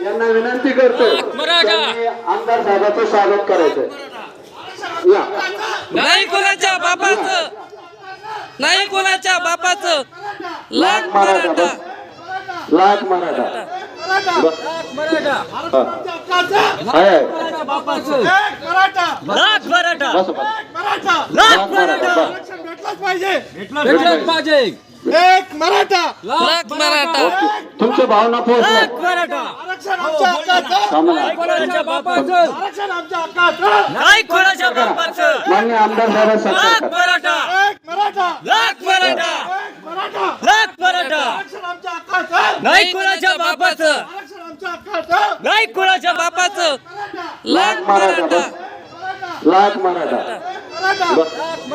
यांना विनंती करतो आमदार साहेबांचं स्वागत करायचं या. नाही कोणाच्या बापाचं? नाही कोणाच्या बापाचं? लाख मराठा. लाख मराठा. हा. भेटलंच पाहिजे. एक मराठा! लाख मराठा! तुमच्या भावना लाख मराठा! आरक्षण आमच्या हक्काचं! आरक्षण आमच्या हक्काचं! नाही कोणाच्या बापाचं? मान्य आमदार साहेबांचा लाख सत्कार मराठा! एक मराठा! लाख मराठा! एक मराठा! लाख मराठा! आरक्षण आमच्या हक्काचं! नाही कोणाच्या बापाचं? आरक्षण आमच्या हक्काचं! नाही कोणाच्या बापाचं? लाख लाख मराठा. मराठा! बस लाख मराठा. मराठा! बस लाख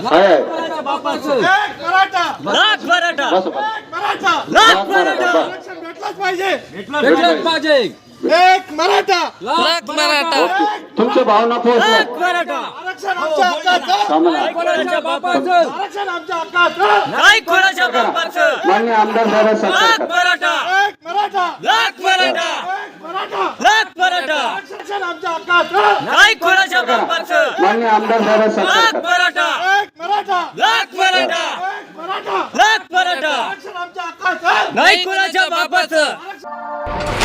मराठा! एक मराठा. लाख मराठा. बस बस. एक मराठा. लाख मराठा. आरक्षण भेटलंच पाहिजे. भेटलंच पाहिजे. एक मराठा. लाख मराठा. ओके तुमच्या भावना पोहोचल्या. लाख मराठा. आरक्षण आमच्या आमच्या मान्य आमदार मराठा. एक मराठा. लाख मराठा. लाख आरक्षण आमच्या मान्य आमदार मराठा! लाख मराठा! एक मराठा! लाख मराठा! आरक्षण आमच्या हक्काचं! नाही कोणाच्या बापाचं! आरक्षण